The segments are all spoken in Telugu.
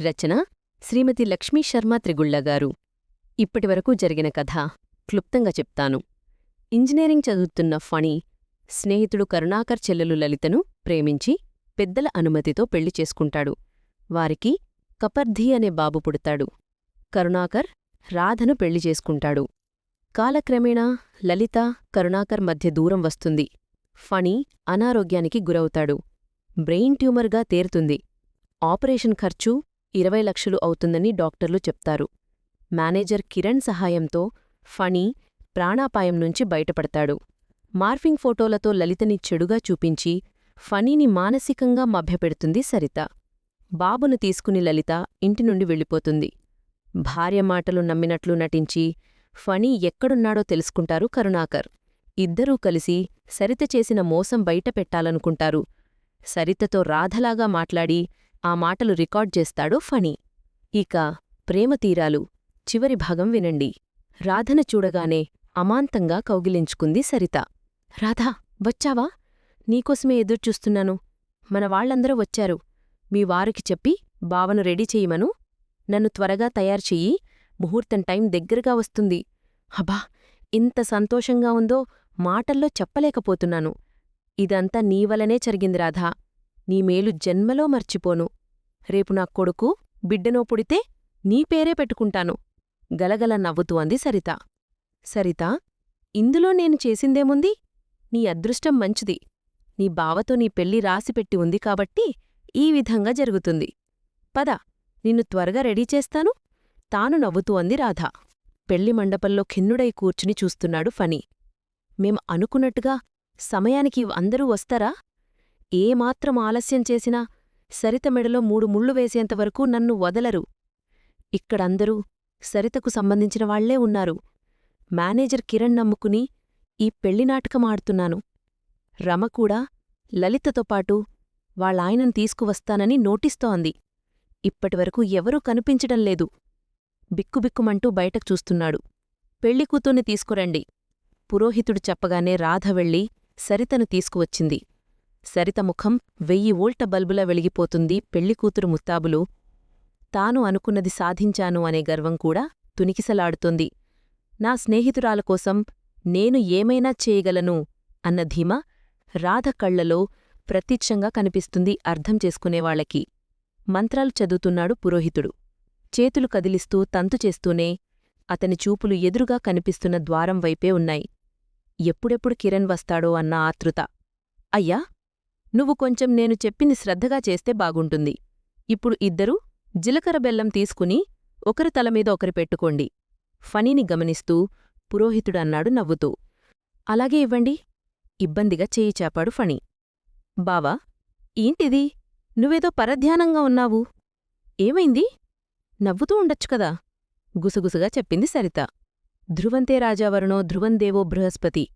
రచన శ్రీమతి లక్ష్మీ శర్మ ఇప్పటివరకు జరిగిన కథ క్లుప్తంగా చెప్తాను. ఇంజనీరింగ్ చదువుతున్న ఫణి స్నేహితుడు కరుణాకర్ చెల్లెలు లలితను ప్రేమించి పెద్దల అనుమతితో పెళ్ళి చేసుకుంటాడు. వారికి కపర్ధి అనే బాబు పుడతాడు. కరుణాకర్ రాధను పెళ్ళి చేసుకుంటాడు. కాలక్రమేణా లలిత కరుణాకర్ మధ్య దూరం వస్తుంది. ఫణి అనారోగ్యానికి గురవుతాడు. బ్రెయిన్ ట్యూమర్గా తేరుతుంది. ఆపరేషన్ ఖర్చు ఇరవై లక్షలు అవుతుందని డాక్టర్లు చెప్తారు. మేనేజర్ కిరణ్ సహాయంతో ఫణి ప్రాణాపాయం నుంచి బయటపడతాడు. మార్ఫింగ్ ఫోటోలతో లలితని చెడుగా చూపించి ఫణిని మానసికంగా మభ్యపెడుతుంది సరిత. బాబును తీసుకుని లలిత ఇంటి నుండి వెళ్ళిపోతుంది. భార్య మాటలు నమ్మినట్లు నటించి ఫణి ఎక్కడున్నాడో తెలుసుకుంటారు కరుణాకర్. ఇద్దరూ కలిసి సరిత చేసిన మోసం బయట పెట్టాలనుకుంటారు. సరితతో రాధలాగా మాట్లాడి ఆ మాటలు రికార్డ్ చేస్తాడు ఫణి. ఇక ప్రేమతీరాలు చివరి భాగం వినండి. రాధన చూడగానే అమాంతంగా కౌగిలించుకుంది సరిత. రాధా వచ్చావా? నీకోసమే ఎదురుచూస్తున్నాను మన వాళ్ళందరూ వచ్చారు. మీ వారికి చెప్పి బావను రెడీ చెయ్యమను నన్ను త్వరగా తయారు చెయ్యి. ముహూర్తం టైం దగ్గరగా వస్తుంది. అబా ఇంత సంతోషంగా ఉందో మాటల్లో చెప్పలేకపోతున్నాను. ఇదంతా నీవలనే జరిగింది రాధా. నీ మేలు జన్మలో మర్చిపోను. రేపు నా కొడుకు బిడ్డనో పుడితే నీ పేరే పెట్టుకుంటాను. గలగల నవ్వుతూ అంది సరిత. సరిత ఇందులో నేను చేసిందేముంది? నీ అదృష్టం మంచిది. నీ బావతో నీ పెళ్ళి రాసిపెట్టి ఉంది కాబట్టి ఈ విధంగా జరుగుతుంది. పద నిన్ను త్వరగా రెడీ చేస్తాను. తాను నవ్వుతూ అంది రాధ. పెళ్ళి మండపంలో ఖిన్నుడై కూర్చుని చూస్తున్నాడు ఫణి. మేం అనుకున్నట్టుగా సమయానికి అందరూ వస్తారా? ఏమాత్రం ఆలస్యం చేసినా సరిత మెడలో మూడు ముళ్ళు వేసేంతవరకు నన్ను వదలరు. ఇక్కడందరూ సరితకు సంబంధించిన వాళ్ళే ఉన్నారు. మేనేజర్ కిరణ్ నమ్ముకుని ఈ పెళ్ళినాటకం ఆడుతున్నాను. రమ కూడా లలితతో పాటు వాళ్ళాయనను తీసుకువస్తానని నోటిస్తోంది. ఇప్పటివరకు ఎవరూ కనిపించడం లేదు. బిక్కుబిక్కుమంటూ బయటకు చూస్తున్నాడు. పెళ్ళికూతుర్ని తీసుకురండి. పురోహితుడు చెప్పగానే రాధ వెళ్ళి సరితను తీసుకువచ్చింది. సరిత ముఖం వెయ్యి వోల్ట బల్బులా వెలిగిపోతుంది పెళ్ళికూతురు ముత్తాబులు. తాను అనుకున్నది సాధించాను అనే గర్వం కూడా తునికిసలాడుతోంది. నా స్నేహితురాల కోసం నేను ఏమైనా చేయగలను అన్న ధీమ రాధ కళ్ళలో ప్రత్యక్షంగా కనిపిస్తుంది అర్థం చేసుకునేవాళ్ళకి మంత్రాలు చదువుతున్నాడు పురోహితుడు. చేతులు కదిలిస్తూ తంతు చేస్తూనే అతని చూపులు ఎదురుగా కనిపిస్తున్న ద్వారం వైపే ఉన్నాయి. ఎప్పుడెప్పుడు కిరణ్ వస్తాడో అన్న ఆతృత అయ్యా! నువ్వు కొంచెం నేను చెప్పింది శ్రద్ధగా చేస్తే బాగుంటుంది. ఇప్పుడు ఇద్దరూ జిలకర బెల్లం తీసుకుని ఒకరి తలమీద ఒకరి పెట్టుకోండి. ఫణిని గమనిస్తూ పురోహితుడన్నాడు నవ్వుతూ. అలాగే ఇవ్వండి. ఇబ్బందిగా చేయి చాపాడు ఫణి. బావా ఏంటిది? నువ్వేదో పరధ్యానంగా ఉన్నావు. ఏమైంది? నవ్వుతూ ఉండొచ్చు కదా? గుసగుసగా చెప్పింది సరిత. ధ్రువంతే రాజావరుణో ధ్రువందేవో బృహస్పతి.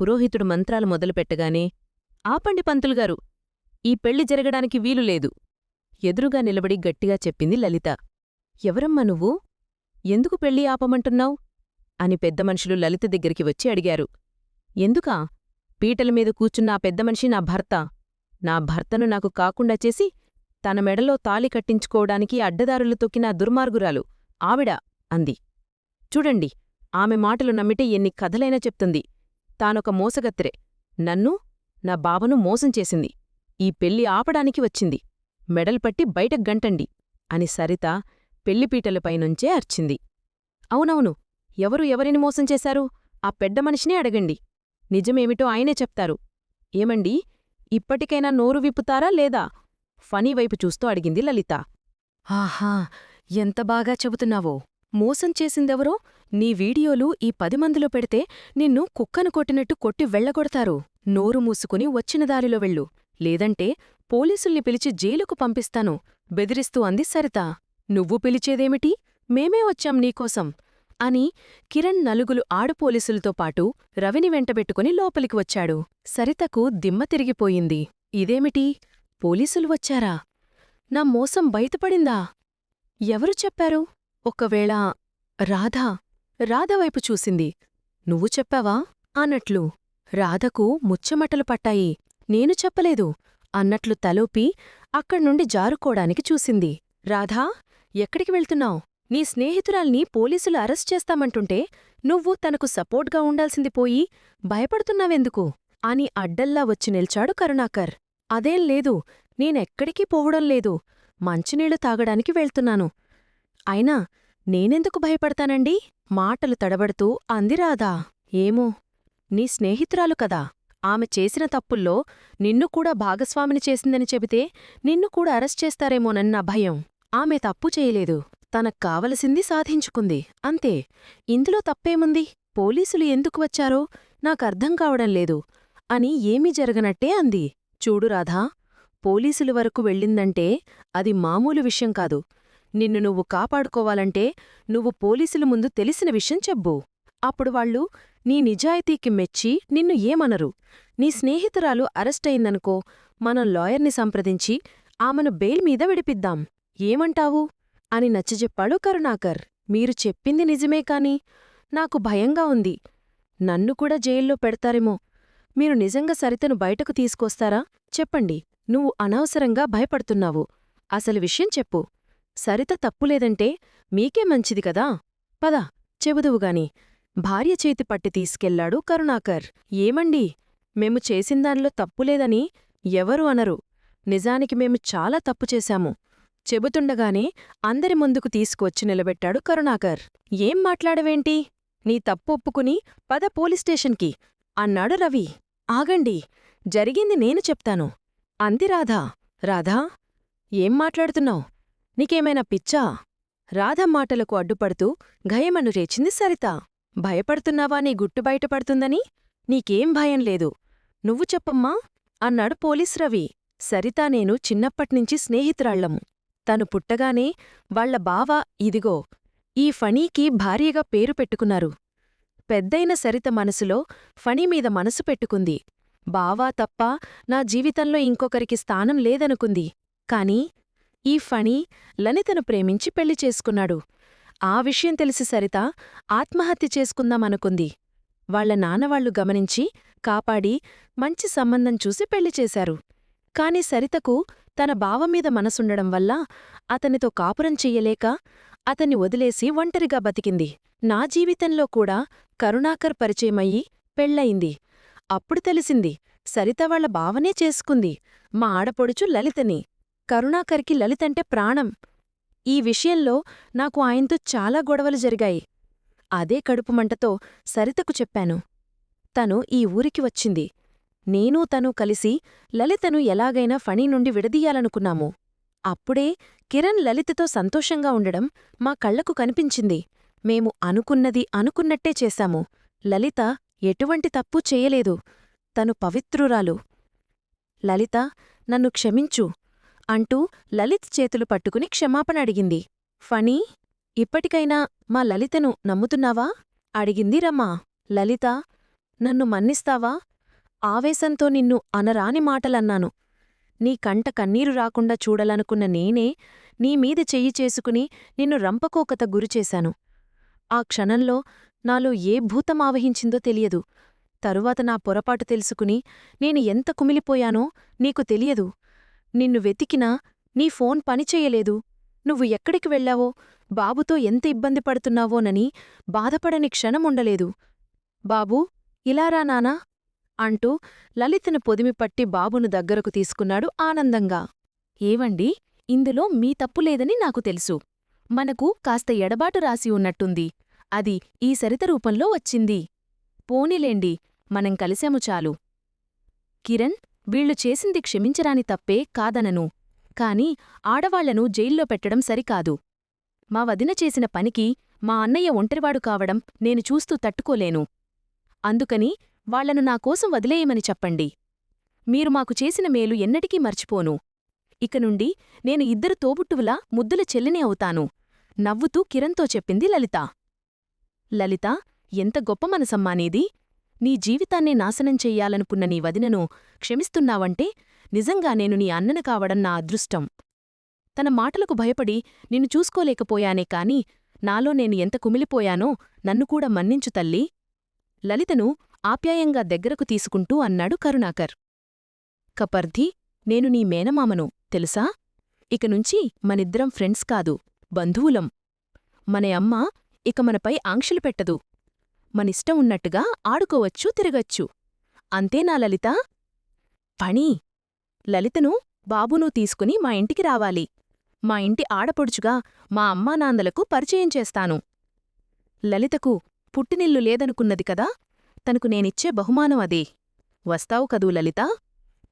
పురోహితుడు మంత్రాలు మొదలుపెట్టగానే ఆపండి పంతులుగారు ఈ పెళ్ళి జరగడానికి వీలులేదు ఎదురుగా నిలబడి గట్టిగా చెప్పింది లలిత. ఎవరమ్మా నువ్వు? ఎందుకు పెళ్ళి ఆపమంటున్నావు? అని పెద్ద మనుషులు లలిత దగ్గరికి వచ్చి అడిగారు. ఎందుకా? పీటల మీద కూర్చున్న ఆ పెద్ద మనిషి నా భర్త. నా భర్తను నాకు కాకుండా చేసి తన మెడలో తాలి కట్టించుకోవడానికి అడ్డదారులు తొక్కిన దుర్మార్గురాలు. ఆవిడ అంది. చూడండి ఆమె మాటలు నమ్మితే ఎన్ని కథలైనా చెప్తుంది. తానొక మోసగత్తెరే నన్ను నా బావను మోసం చేసింది. ఈ పెళ్ళి ఆపడానికి వచ్చింది. మెడల్పట్టి బయటకు గంటండి అని సరిత పెళ్ళిపీటలపైనుంచే అర్చింది. అవునవును ఎవరు ఎవరిని మోసం చేశారు? ఆ పెద్ద మనిషినే అడగండి. నిజమేమిటో ఆయనే చెప్తారు. ఏమండీ ఇప్పటికైనా నోరు విప్పుతారా లేదా? ఫనీ వైపు చూస్తూ అడిగింది లలిత. ఆహా ఎంత బాగా చెబుతున్నావో. మోసం చేసిందెవరో? నీ వీడియోలు ఈ పది మందిలో పెడితే నిన్ను కుక్కను కొట్టినట్టు కొట్టి వెళ్ళగొడతారు. నోరు మూసుకుని వచ్చిన దారిలో వెళ్ళు. లేదంటే పోలీసుల్ని పిలిచి జైలుకు పంపిస్తాను. బెదిరిస్తూ అంది సరిత. నువ్వు పిలిచేదేమిటి? మేమే వచ్చాం నీకోసం. అని కిరణ్ నలుగులు ఆడపోలీసులతో పాటు రవిని వెంటబెట్టుకుని లోపలికి వచ్చాడు. సరితకు దిమ్మ తిరిగిపోయింది. ఇదేమిటి? పోలీసులు వచ్చారా? నా మోసం బయటపడిందా? ఎవరు చెప్పారు? ఒకవేళ రాధా రాధవైపు చూసింది. నువ్వు చెప్పావా? అన్నట్లు. రాధకు ముచ్చమటలు పట్టాయి. నేను చెప్పలేదు. అన్నట్లు తలోపి అక్కడ్నుండి జారుకోడానికి చూసింది. రాధా ఎక్కడికి వెళ్తున్నావు? నీ స్నేహితురాల్ని పోలీసులు అరెస్ట్ చేస్తామంటుంటే నువ్వు తనకు సపోర్ట్గా ఉండాల్సింది పోయి భయపడుతున్నావెందుకు? అని అడ్డల్లా వచ్చి నిల్చాడు కరుణాకర్. అదేం లేదు. నేనెక్కడికీ పోవడం లేదు. మంచినీళ్ళు తాగడానికి వెళ్తున్నాను. అయినా నేనెందుకు భయపడతానండి? మాటలు తడబడుతూ అంది రాధా. ఏమో నీ స్నేహితురాలు కదా. ఆమె చేసిన తప్పుల్లో నిన్ను కూడా భాగస్వామిని చేసిందని చెబితే నిన్ను కూడా అరెస్ట్ చేస్తారేమోనన్న భయం. ఆమె తప్పు చేయలేదు. తనకు కావలసింది సాధించుకుంది. అంతే. ఇందులో తప్పేముంది? పోలీసులు ఎందుకు వచ్చారో నాకర్థం కావడం లేదు. అని ఏమీ జరగనట్టే అంది. చూడు రాధా పోలీసుల వరకు వెళ్ళిందంటే అది మామూలు విషయం కాదు. నిన్ను నువ్వు కాపాడుకోవాలంటే నువ్వు పోలీసుల ముందు తెలిసిన విషయం చెప్పు. అప్పుడు వాళ్ళు నీ నిజాయితీకి మెచ్చి నిన్ను ఏమనరు. నీ స్నేహితురాలు అరెస్టయిందనుకో మనం లాయర్ని సంప్రదించి ఆమెను బెయిల్ మీద విడిపిద్దాం. ఏమంటావు? అని నచ్చజెప్పాడు కరుణాకర్. మీరు చెప్పింది నిజమే కాని నాకు భయంగా ఉంది. నన్ను కూడా జైల్లో పెడతారేమో. మీరు నిజంగా సరితను బయటకు తీసుకొస్తారా? చెప్పండి. నువ్వు అనవసరంగా భయపడుతున్నావు. అసలు విషయం చెప్పు. సరిత తప్పులేదంటే మీకే మంచిది కదా? పద. చెబుదువుగాని భార్య చేతి పట్టి తీసుకెళ్ళాడు కరుణాకర్. ఏమండి? మేము చేసిందానిలో తప్పులేదని ఎవరు అనరు. నిజానికి మేము చాలా తప్పు చేశాము. చెబుతుండగానే అందరి ముందుకు తీసుకువచ్చి నిలబెట్టాడు కరుణాకర్. ఏం మాట్లాడవేంటి? నీ తప్పు ఒప్పుకుని పద పోలీస్ స్టేషన్కి అన్నాడు రవి. ఆగండి. జరిగింది నేను చెప్తాను. అంది రాధా. రాధా? ఏం మాట్లాడుతున్నావు? నీకేమైనా పిచ్చా? రాధ మాటలకు అడ్డుపడుతూ గయమను రేచింది సరిత. భయపడుతున్నావా నీ గుట్టు బయటపడుతుందని నీకేం భయం లేదు. నువ్వు చెప్పమ్మా అన్నాడు పోలీస్ రవి. సరితా నేను చిన్నప్పట్నుంచి స్నేహితురాళ్ళము తను పుట్టగానే వాళ్ళ బావ ఇదిగో ఈ ఫణీకి భార్యగా పేరు పెట్టుకున్నారు. పెద్దయిన సరిత మనసులో ఫణీమీద మనసు పెట్టుకుంది. బావా తప్ప నా జీవితంలో ఇంకొకరికి స్థానం లేదనుకుంది. కాని ఈ ఫణి లలితను ప్రేమించి పెళ్ళి చేసుకున్నాడు. ఆ విషయం తెలిసి సరిత ఆత్మహత్య చేసుకుందామనుకుంది. వాళ్ళ నాన్నవాళ్ళు గమనించి కాపాడి మంచి సంబంధం చూసి పెళ్ళి చేశారు. కాని సరితకు తన బావమీద మనసుండడం వల్ల అతనితో కాపురం చెయ్యలేక అతన్ని వదిలేసి ఒంటరిగా బతికింది. నా జీవితంలో కూడా కరుణాకర్ పరిచయమయ్యి పెళ్ళయింది అప్పుడు తెలిసింది సరిత వాళ్ళ బావనే చేసుకుంది. మా ఆడపొడుచు లలితని. కరుణాకర్కి లలితంటే ప్రాణం. ఈ విషయంలో నాకు ఆయనతో చాలా గొడవలు జరిగాయి. అదే కడుపుమంటతో సరితకు చెప్పాను. తను ఈ ఊరికి వచ్చింది. నేనూ తను కలిసి లలితను ఎలాగైనా ఫణి నుండి విడదీయాలనుకున్నాము. అప్పుడే కిరణ్ లలితతో సంతోషంగా ఉండడం మా కళ్ళకు కనిపించింది. మేము అనుకున్నది అనుకున్నట్టే చేశాము. లలిత ఎటువంటి తప్పు చేయలేదు. తను పవిత్రురాలు. లలిత నన్ను క్షమించు. అంటూ లలిత్ చేతులు పట్టుకుని క్షమాపణ అడిగింది. ఫణీ ఇప్పటికైనా మా లలితను నమ్ముతున్నావా? అడిగింది రమ్మా లలిత నన్ను మన్నిస్తావా? ఆవేశంతో నిన్ను అనరాని మాటలన్నాను. నీ కంట కన్నీరు రాకుండా చూడాలనుకున్న నేనే నీమీద చెయ్యి చేసుకుని నిన్ను రంపకోకత గురిచేశాను ఆ క్షణంలో నాలో ఏ భూతం ఆవహించిందో తెలియదు. తరువాత నా పొరపాటు తెలుసుకుని నేను ఎంత కుమిలిపోయానో నీకు తెలియదు. నిన్ను వెతికినా నీ ఫోన్ పనిచెయ్యలేదు నువ్వు ఎక్కడికి వెళ్ళావో బాబుతో ఎంత ఇబ్బంది పడుతున్నావోనని బాధపడని క్షణముండలేదు బాబూ ఇలారా నానా అంటూ లలితను పొదిమిపట్టి బాబును దగ్గరకు తీసుకున్నాడు ఆనందంగా. ఏవండి ఇందులో మీ తప్పులేదని నాకు తెలుసు. మనకు కాస్త ఎడబాటు రాసి ఉన్నట్టుంది. అది ఈ సరిత రూపంలో వచ్చింది. పోనీలేండి మనం కలిశాము చాలు. కిరణ్ వీళ్ళు చేసింది క్షమించరాని తప్పే కాదనను. కాని ఆడవాళ్ళను జైల్లో పెట్టడం సరికాదు. మా వదిన చేసిన పనికి మా అన్నయ్య ఒంటరివాడు కావడం నేను చూస్తూ తట్టుకోలేను. అందుకని వాళ్ళను నాకోసం వదిలేయమని చెప్పండి. మీరు మాకు చేసిన మేలు ఎన్నటికీ మర్చిపోను. ఇక నుండి నేను ఇద్దరు తోబుట్టువులా ముద్దుల చెల్లినే అవుతాను. నవ్వుతూ కిరణ్తో చెప్పింది లలిత. లలిత ఎంత గొప్ప మనసమ్మా నీది. నీ జీవితాన్నే నాశనం చెయ్యాలనుకున్న నీ వదినను క్షమిస్తున్నావంటే నిజంగా నేను నీ అన్నను కావడం నా అదృష్టం. తన మాటలకు భయపడి నిన్ను చూసుకోలేకపోయానే కాని నాలో నేను ఎంత కుమిలిపోయానో నన్ను కూడా మన్నించు తల్లి. లలితను ఆప్యాయంగా దగ్గరకు తీసుకుంటూ అన్నాడు కరుణాకర్. కపర్ధి నేను నీ మేనమామను తెలుసా? ఇకనుంచి మనిద్దరం ఫ్రెండ్స్ కాదు బంధువులం. మన అమ్మ ఇక మనపై ఆంక్షలు పెట్టదు. మనిష్టం ఉన్నట్టుగా ఆడుకోవచ్చు తిరగచ్చు. అంతేనా లలిత? పని. లలితను బాబును తీసుకుని మా ఇంటికి రావాలి. మా ఇంటి ఆడపొడుచుగా మా అమ్మానాందలకు పరిచయం చేస్తాను. లలితకు పుట్టినిల్లు లేదనుకున్నది కదా తనకు నేనిచ్చే బహుమానం అదే. వస్తావు కదూ లలిత?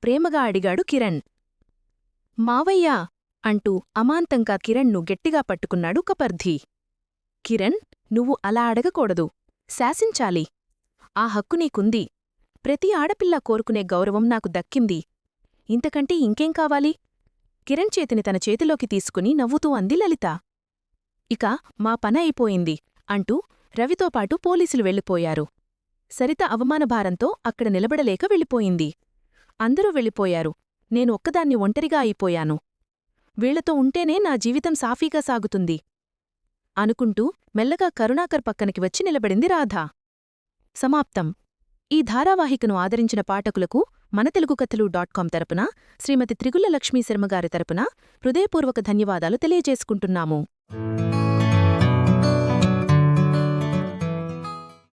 ప్రేమగా అడిగాడు కిరణ్. మావయ్యా! అంటూ అమాంతంగా కిరణ్ను గట్టిగా పట్టుకున్నాడు కపర్ధి. కిరణ్ నువ్వు అలా అడగకూడదు. శాసించాలి. ఆ హక్కు నీకుంది. ప్రతి ఆడపిల్ల కోరుకునే గౌరవం నాకు దక్కింది. ఇంతకంటే ఇంకేం కావాలి? కిరణ్ చేతిని తన చేతిలోకి తీసుకుని నవ్వుతూ అంది లలిత. ఇక మా పన అయిపోయింది అంటూ రవితోపాటు పోలీసులు వెళ్ళిపోయారు. సరిత అవమానభారంతో అక్కడ నిలబడలేక వెళ్ళిపోయింది. అందరూ వెళ్ళిపోయారు. నేను ఒక్కదాన్ని ఒంటరిగా అయిపోయాను. వీళ్ళతో ఉంటేనే నా జీవితం సాఫీగా సాగుతుంది. అనుకుంటూ మెల్లగా కరుణాకర్ పక్కనకి వచ్చి నిలబడింది రాధ. సమాప్తం. ఈ ధారావాహికను ఆదరించిన పాఠకులకు మన తెలుగు కథలు డాట్ కాం తరపున శ్రీమతి త్రిగుల లక్ష్మీ శర్మగారి తరపున హృదయపూర్వక ధన్యవాదాలు తెలియజేసుకుంటున్నాము.